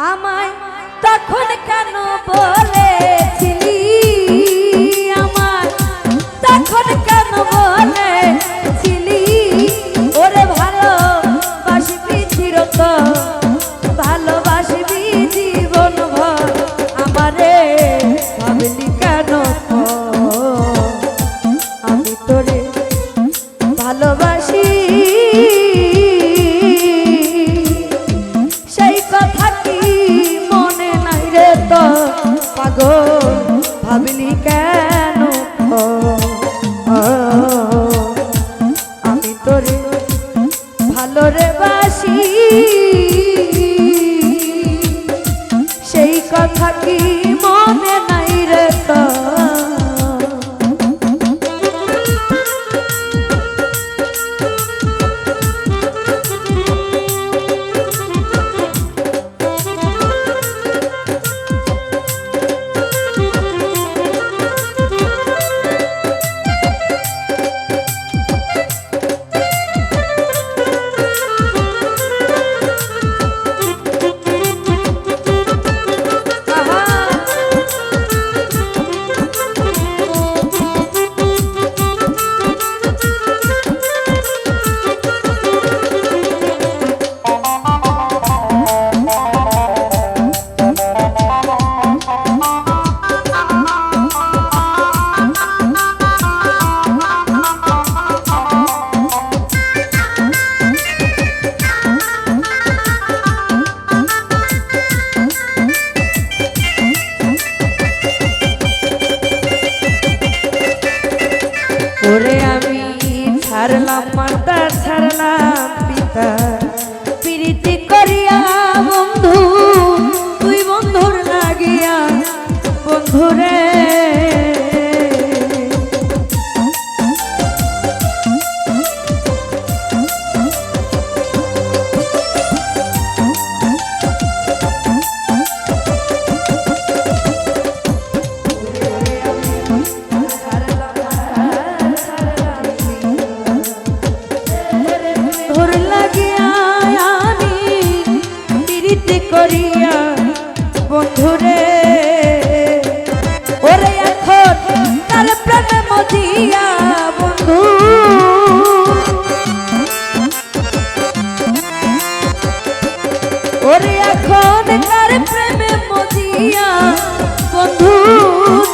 আমায় তখন কেন বলেছিলি সেই কথা কি মনে নাই?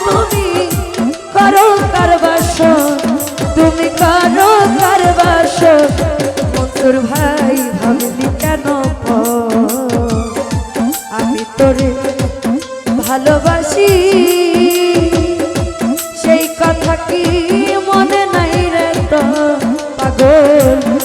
তুমি করো কারবাস তুমি করো কারবাস মন্তুর ভাই ভাবলি কেন আমি তোরে ভালোবাসি। সেই কথা কি মনে নাই রে তো পাগল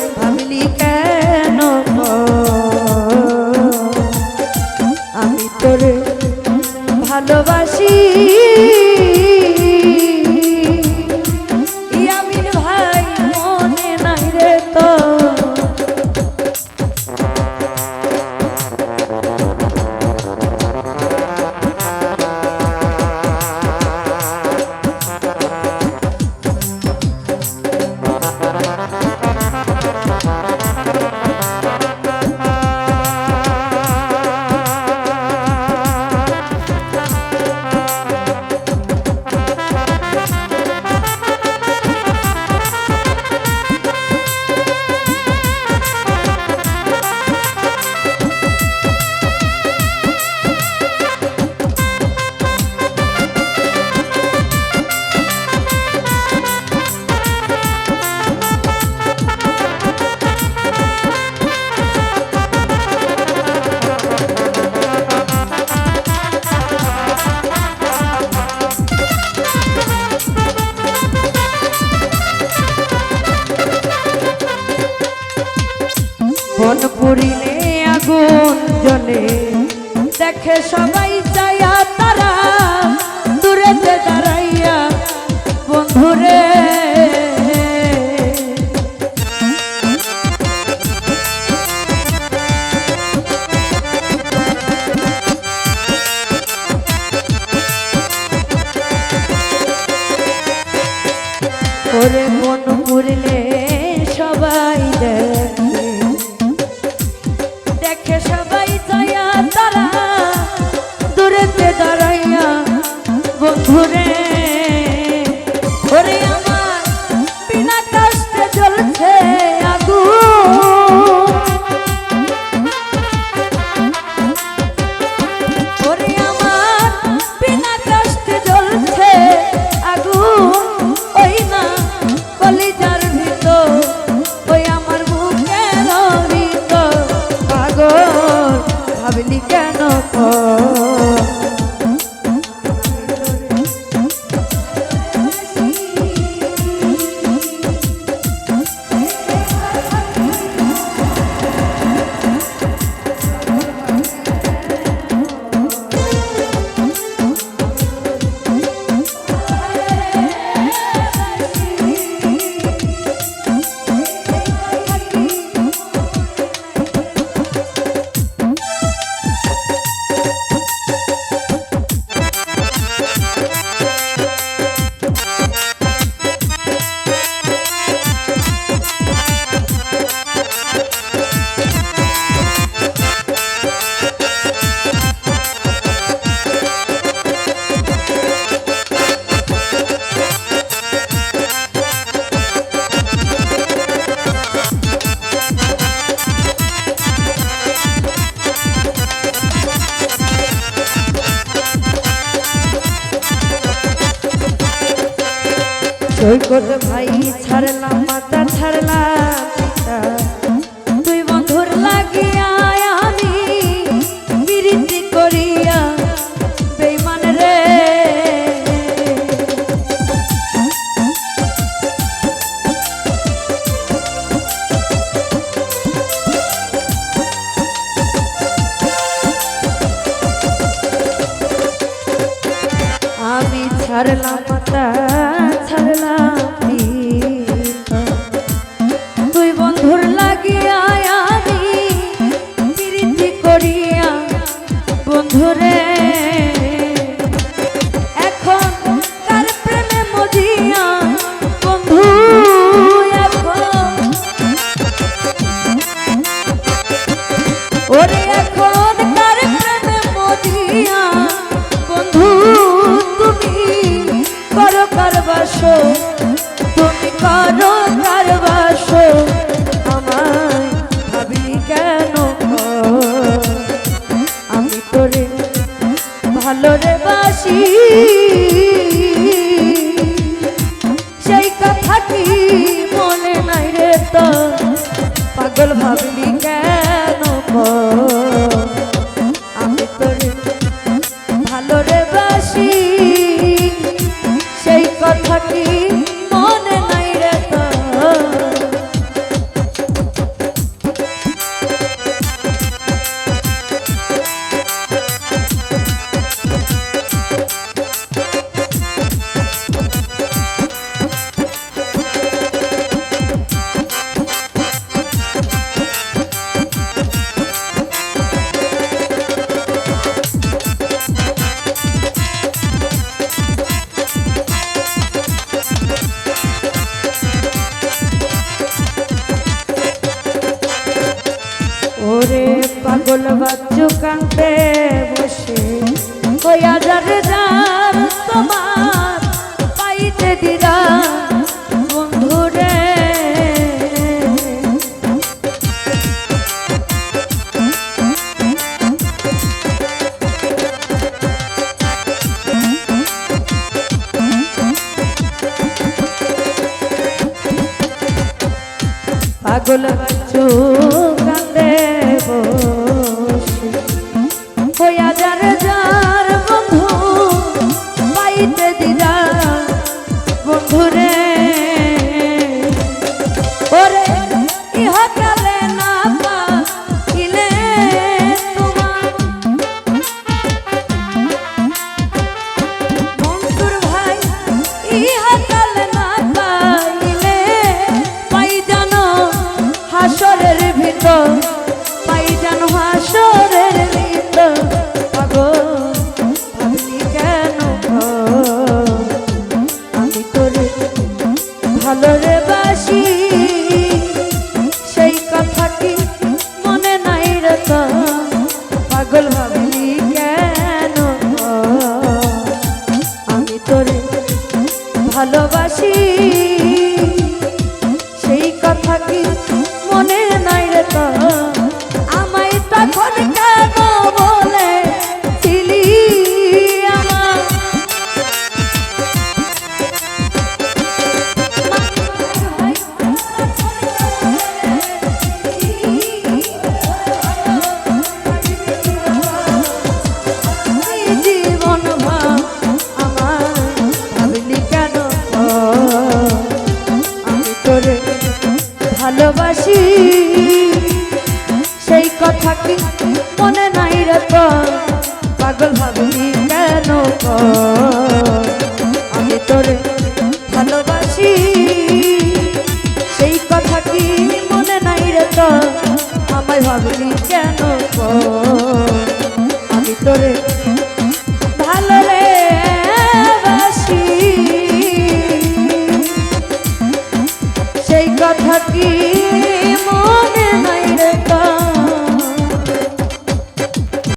দেখে সবাই চায়া তারা দূরেতে দাঁড়াইয়া বন্ধুরে ওরে মন পুরলে সবাই দেখে সৈকত ভাই ছাড়লাম মাতা ছাড়লাম তুই বন্ধুর লাগিয়া আমি বিরতি করিয়া বেইমান রে। আমি ছাড়লাম মাতা ছাড়লাম ভালো রে বাসি। সেই কথা কি মনে নাই রে তো। পাগল ভাবলি কেন? আমি তোরে ভালোরে বাসি। সেই কথা কি বাচ্চু কান্তে বসে। কয়া যার তোমার পাইতে দিরা বন্ধুরে। পাগল কান্দে বসে। ভালো রে বাসি। কথা মনে নাই রে পাগল ভাবি কেন আমি তোরে ভালোবাসি, সেই কথা কি মনে নাই রে আমায় ভাবলি কেন? আমি তোরে